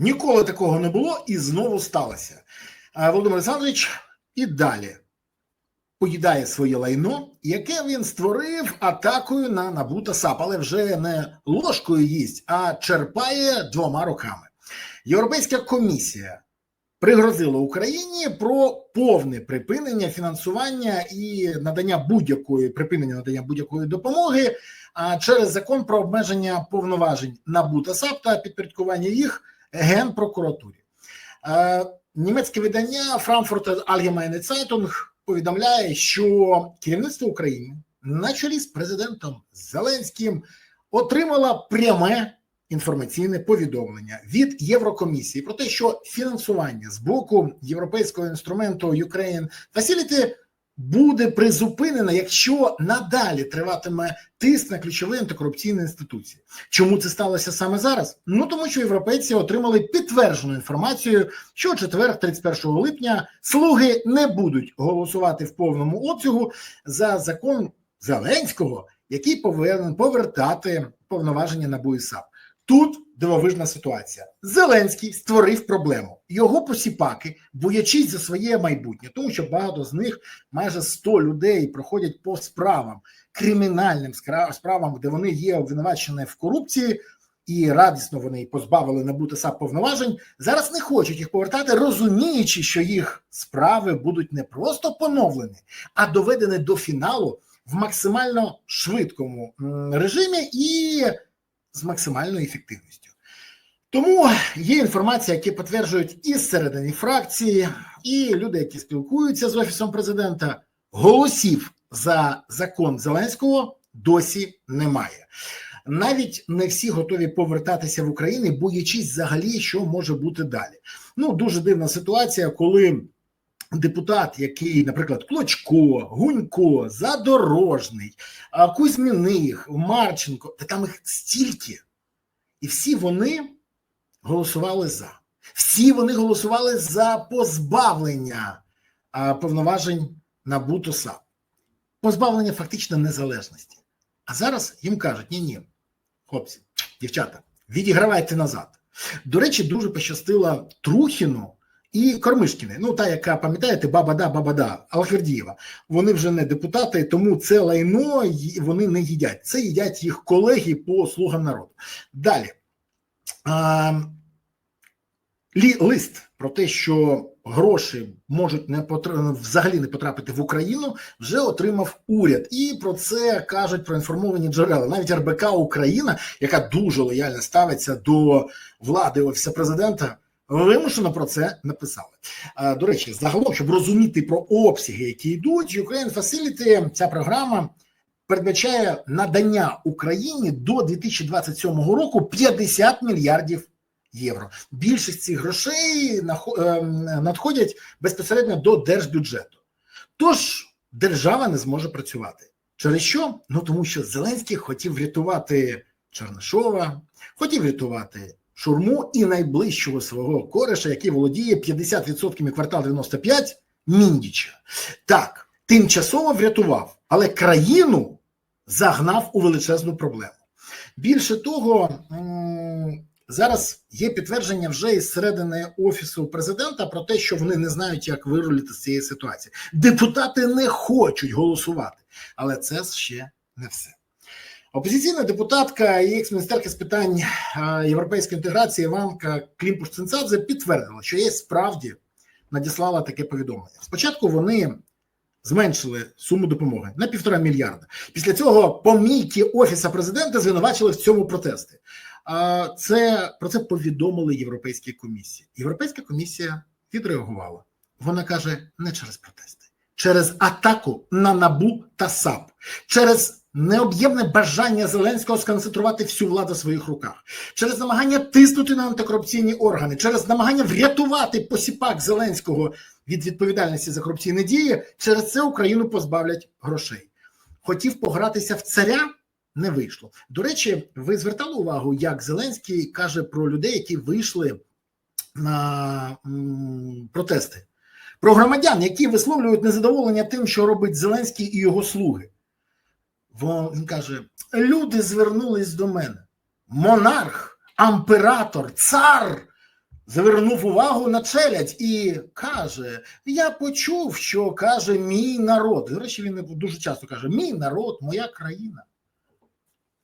Ніколи такого не було і знову сталося. Володимир Олександрович і далі поїдає своє лайно, яке він створив атакою на НАБУ та САП, але вже не ложкою їсть, а черпає двома руками. Європейська комісія пригрозила Україні про повне припинення фінансування і надання будь-якої припинення надання будь-якої допомоги через закон про обмеження повноважень НАБУ та САП та підпорядкування їх генпрокуратурі. Е, Німецьке видання Frankfurter Allgemeine Zeitung повідомляє, що керівництво України на чолі з президентом Зеленським отримало пряме інформаційне повідомлення від Єврокомісії про те, що фінансування з боку європейського інструменту Ukraine Facility буде призупинено, якщо надалі триватиме тиск на ключові антикорупційні інституції. Чому це сталося саме зараз? Ну тому що європейці отримали підтверджену інформацію, що четвер, 31 липня, слуги не будуть голосувати в повному обсягу за закон Зеленського, який повинен повертати повноваження на і САП. Тут дивовижна ситуація. Зеленський створив проблему. Його посіпаки, боячись за своє майбутнє, тому що багато з них, майже 100 людей, проходять по справам, кримінальним справам, де вони є обвинувачені в корупції, і радісно вони позбавили набути САП повноважень. Зараз не хочуть їх повертати, розуміючи, що їх справи будуть не просто поновлені, а доведені до фіналу в максимально швидкому режимі і з максимальною ефективністю. Тому є інформація, які підтверджують і зсередині фракції, і люди, які спілкуються з офісом президента, голосів за закон Зеленського досі немає. Навіть не всі готові повертатися в Україну, боячись взагалі, що може бути далі. Ну дуже дивна ситуація, коли депутат, який, наприклад, Клочко, Гунько, Задорожний, Кузьміних, Марченко, та там їх стільки, і всі вони голосували за. Всі вони голосували за позбавлення повноважень НАБУ САП. позбавлення фактично незалежності. А зараз їм кажуть: ні, ні, хлопці, дівчата, відігравайте назад. До речі, дуже пощастило Трухіну і Кормишкіни. Ну, та, яка пам'ятаєте, баба-да, баба-да, Алфердієва. Вони вже не депутати, тому це лайно вони не їдять. Це їдять їх колеги по слугам народу. Далі. А, Лист про те, що гроші можуть не потр... взагалі не потрапити в Україну, вже отримав уряд, і про це кажуть проінформовані джерела. Навіть РБК Україна, яка дуже лояльно ставиться до влади офісу президента, вимушено про це написали. До речі, загалом, щоб розуміти про обсяги, які йдуть, Ukraine Facility, ця програма передбачає надання Україні до 2027 року 50 мільярдів євро. Більшість цих грошей ем, надходять безпосередньо до держбюджету. Тож держава не зможе працювати. Через що? Ну тому що Зеленський хотів врятувати Чернишова, хотів врятувати шурму і найближчого свого кореша, який володіє 50% квартал 95 Міндіча. Так, тимчасово врятував, але країну загнав у величезну проблему. Більше того, зараз є підтвердження вже із середини офісу президента про те, що вони не знають, як вирулити з цієї ситуації. Депутати не хочуть голосувати, але це ще не все. Опозиційна депутатка і екс-міністерка з питань європейської інтеграції Іванка клімпуш цинцадзе підтвердила, що є справді надіслала таке повідомлення. Спочатку вони зменшили суму допомоги на півтора мільярда. Після цього помійки офіса президента звинувачили в цьому протести. Це про це повідомили Європейській комісії. Європейська комісія відреагувала. Вона каже: не через протести, через атаку на набу та САП, через необ'ємне бажання Зеленського сконцентрувати всю владу в своїх руках, через намагання тиснути на антикорупційні органи, через намагання врятувати посіпак Зеленського від відповідальності за корупційні дії, через це Україну позбавлять грошей. Хотів погратися в царя. Не вийшло. До речі, ви звертали увагу, як Зеленський каже про людей, які вийшли на протести, про громадян, які висловлюють незадоволення тим, що робить Зеленський і його слуги. Він каже: люди звернулись до мене. Монарх, амператор, цар звернув увагу на челядь і каже: Я почув, що каже мій народ. До речі, він дуже часто каже: Мій народ, моя країна.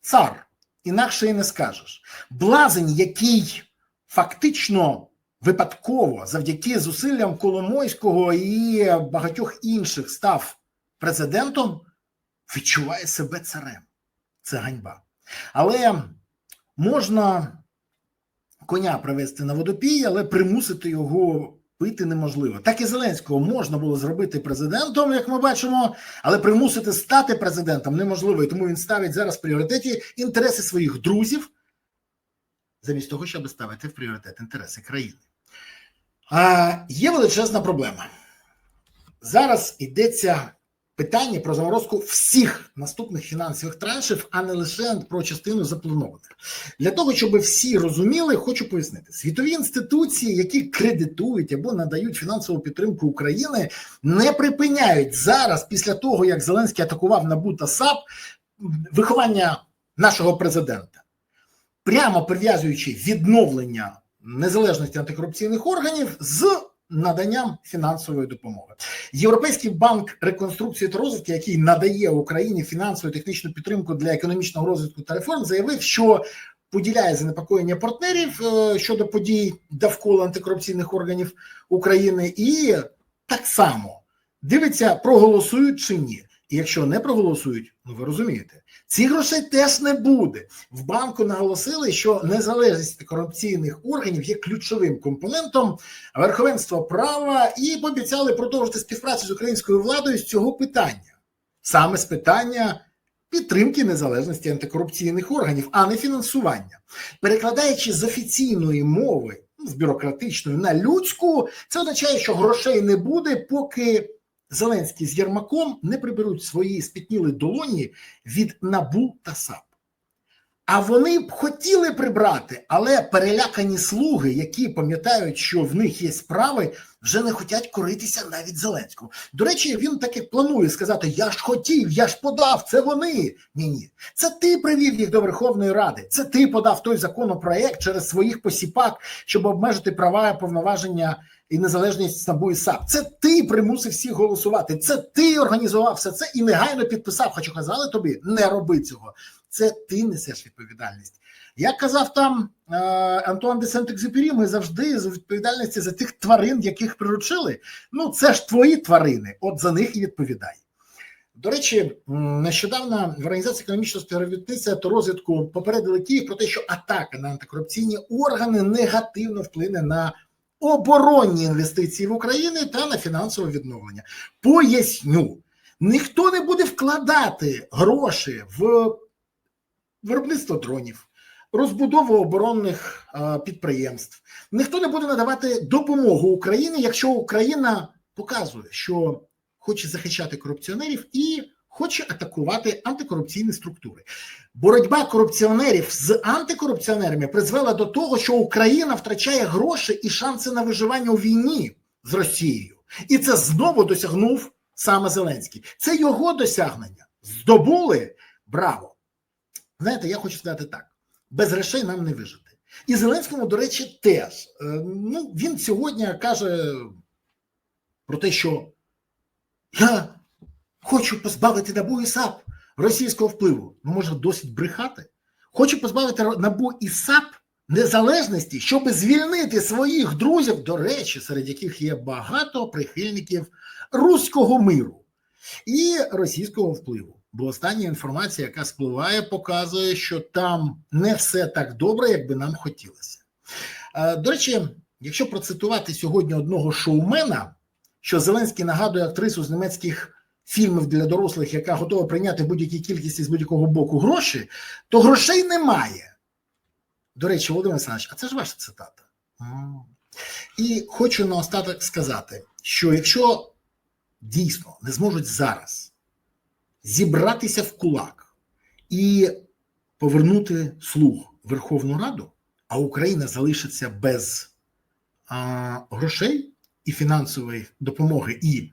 Цар, інакше і не скажеш. Блазень, який фактично випадково завдяки зусиллям Коломойського і багатьох інших став президентом, відчуває себе царем. Це ганьба. Але можна коня привести на водопій, але примусити його пити неможливо. Так і Зеленського можна було зробити президентом, як ми бачимо, але примусити стати президентом неможливо. І тому він ставить зараз в пріоритеті інтереси своїх друзів, замість того, щоб ставити в пріоритет інтереси країни. А, Є величезна проблема. Зараз йдеться питання про заморозку всіх наступних фінансових траншів, а не лише про частину запланованих. Для того, щоб всі розуміли, хочу пояснити: світові інституції, які кредитують або надають фінансову підтримку України, не припиняють зараз, після того як Зеленський атакував НАБУ та САП, виховання нашого президента, прямо прив'язуючи відновлення незалежності антикорупційних органів з наданням фінансової допомоги. Європейський банк реконструкції та розвитку, який надає Україні фінансову технічну підтримку для економічного розвитку та реформ, заявив, що поділяє занепокоєння партнерів е, щодо подій довкола антикорупційних органів України, і так само дивиться, проголосують чи ні. І якщо не проголосують, ну ви розумієте, ці грошей теж не буде. В банку наголосили, що незалежність корупційних органів є ключовим компонентом верховенства права, і пообіцяли продовжити співпрацю з українською владою з цього питання, саме з питання підтримки незалежності антикорупційних органів, а не фінансування, перекладаючи з офіційної мови ну, з бюрократичної на людську, це означає, що грошей не буде, поки. Зеленський з Єрмаком не приберуть свої спітніли долоні від набу та САП. А вони б хотіли прибрати, але перелякані слуги, які пам'ятають, що в них є справи, вже не хочуть коритися навіть Зеленському. До речі, він таки планує сказати: Я ж хотів, я ж подав, це вони. Ні, ні, це ти привів їх до Верховної Ради. Це ти подав той законопроект через своїх посіпак, щоб обмежити права повноваження і незалежність СНАБУ і САП. Це ти примусив всіх голосувати. Це ти організував все це і негайно підписав. Хоча казали тобі, не роби цього. Це ти несеш відповідальність. Як казав там е, Антуан де Сент-Екзюпері, ми завжди з відповідальності за тих тварин, яких приручили. Ну це ж твої тварини, от за них і відповідай. До речі, нещодавно в організації економічного співробітництва та розвитку попередили Київ про те, що атака на антикорупційні органи негативно вплине на оборонні інвестиції в Україну та на фінансове відновлення. Поясню, ніхто не буде вкладати гроші в виробництво дронів, розбудову оборонних е, підприємств. Ніхто не буде надавати допомогу Україні, якщо Україна показує, що хоче захищати корупціонерів і хоче атакувати антикорупційні структури. Боротьба корупціонерів з антикорупціонерами призвела до того, що Україна втрачає гроші і шанси на виживання у війні з Росією, і це знову досягнув саме Зеленський. Це його досягнення. Здобули браво! Знаєте, я хочу сказати так: без грошей нам не вижити. І Зеленському, до речі, теж. Ну, Він сьогодні каже про те, що я хочу позбавити НАБУ і САП російського впливу. Ну, може, досить брехати. Хочу позбавити НАБУ і САП незалежності, щоб звільнити своїх друзів, до речі, серед яких є багато прихильників руського миру і російського впливу. Бо остання інформація, яка спливає, показує, що там не все так добре, як би нам хотілося. До речі, якщо процитувати сьогодні одного шоумена, що Зеленський нагадує актрису з німецьких фільмів для дорослих, яка готова прийняти будь-які кількості з будь-якого боку гроші, то грошей немає. До речі, Володимир Олександрович, а це ж ваша цитата. І хочу наостаток сказати, що якщо дійсно не зможуть зараз зібратися в кулак і повернути слух Верховну Раду, а Україна залишиться без а, грошей і фінансової допомоги і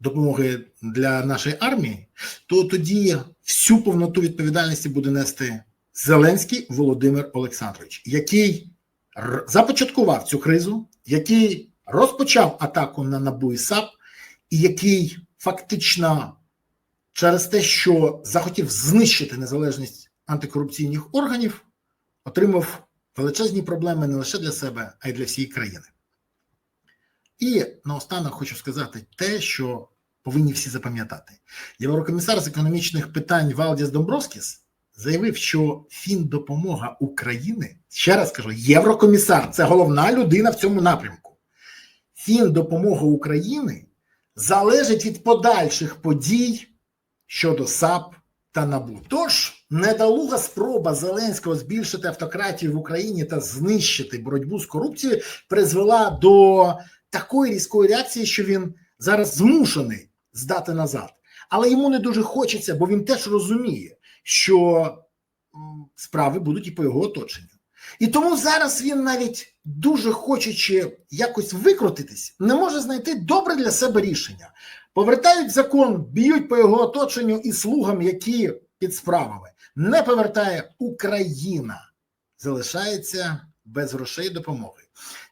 допомоги для нашої армії, то тоді всю повноту відповідальності буде нести Зеленський Володимир Олександрович, який започаткував цю кризу, який розпочав атаку на НАБУ і САП, і який фактично через те, що захотів знищити незалежність антикорупційних органів, отримав величезні проблеми не лише для себе, а й для всієї країни. І наостанок хочу сказати те, що повинні всі запам'ятати. Єврокомісар з економічних питань Валдіс Домбровскіс заявив, що фіндопомога України, ще раз кажу, єврокомісар це головна людина в цьому напрямку. Фіндопомога України залежить від подальших подій щодо САП та НАБУ. Тож недолуга спроба Зеленського збільшити автократію в Україні та знищити боротьбу з корупцією призвела до такої різкої реакції, що він зараз змушений здати назад. Але йому не дуже хочеться, бо він теж розуміє, що справи будуть і по його оточенню. І тому зараз він навіть дуже хочучи якось викрутитись, не може знайти добре для себе рішення. Повертають закон, б'ють по його оточенню і слугам, які під справами. Не повертає Україна, залишається без грошей допомоги.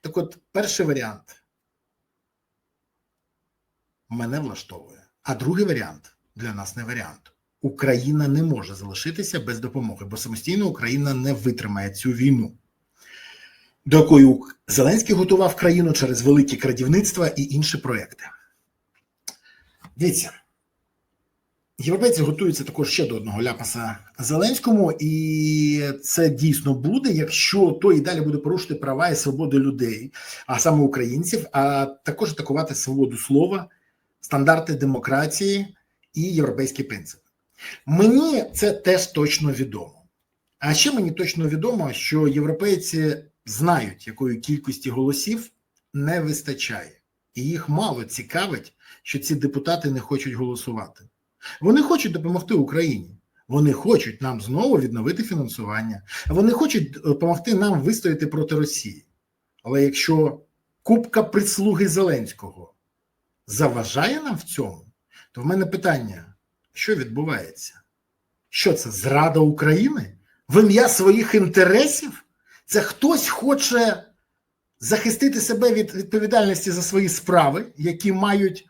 Так от, перший варіант мене влаштовує. А другий варіант для нас не варіант. Україна не може залишитися без допомоги, бо самостійно Україна не витримає цю війну, до якої Зеленський готував країну через великі крадівництва і інші проекти. Дивіться, європейці готуються також ще до одного ляпаса Зеленському, і це дійсно буде, якщо той і далі буде порушити права і свободи людей, а саме українців, а також атакувати свободу слова, стандарти демократії і європейські принципи. Мені це теж точно відомо. А ще мені точно відомо, що європейці знають, якої кількості голосів не вистачає, і їх мало цікавить, що ці депутати не хочуть голосувати. Вони хочуть допомогти Україні. Вони хочуть нам знову відновити фінансування. Вони хочуть допомогти нам вистояти проти Росії. Але якщо купка прислуги Зеленського заважає нам в цьому, то в мене питання: що відбувається? Що це зрада України? В ім'я своїх інтересів? Це хтось хоче захистити себе від відповідальності за свої справи, які мають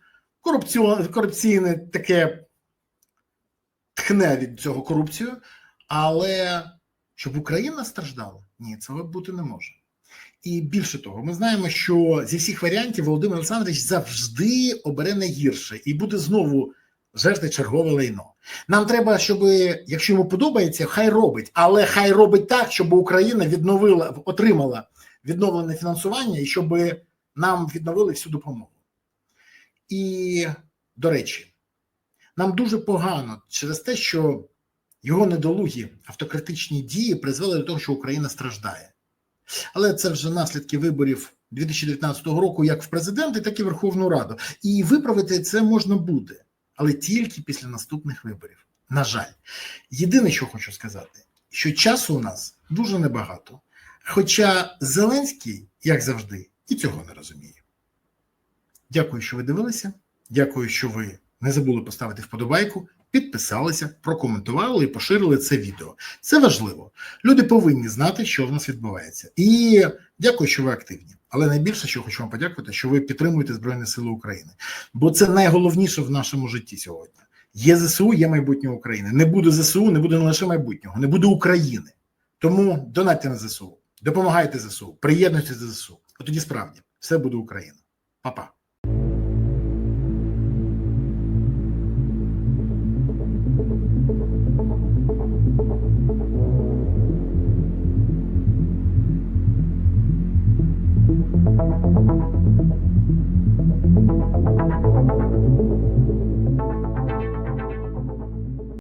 корупційне таке тхне від цього корупцію, але щоб Україна страждала, ні, цього бути не може. І більше того, ми знаємо, що зі всіх варіантів Володимир Олександрович завжди обере найгірше і буде знову жерти чергове лайно. Нам треба, щоб якщо йому подобається, хай робить, але хай робить так, щоб Україна відновила, отримала відновлене фінансування і щоб нам відновили всю допомогу. І, до речі, нам дуже погано через те, що його недолугі автократичні дії призвели до того, що Україна страждає. Але це вже наслідки виборів 2019 року, як в президенти, так і в Верховну Раду. І виправити це можна буде, але тільки після наступних виборів. На жаль, єдине, що хочу сказати, що часу у нас дуже небагато. Хоча Зеленський, як завжди, і цього не розуміє. Дякую, що ви дивилися. Дякую, що ви не забули поставити вподобайку, підписалися, прокоментували і поширили це відео. Це важливо. Люди повинні знати, що в нас відбувається. І дякую, що ви активні. Але найбільше, що хочу вам подякувати, що ви підтримуєте Збройні Сили України, бо це найголовніше в нашому житті сьогодні. Є ЗСУ, є майбутнє України. Не буде ЗСУ, не буде не лише майбутнього, не буде України. Тому донатьте на ЗСУ, допомагайте ЗСУ, приєднуйтесь до ЗСУ. От тоді справді все буде Україна. Па-па.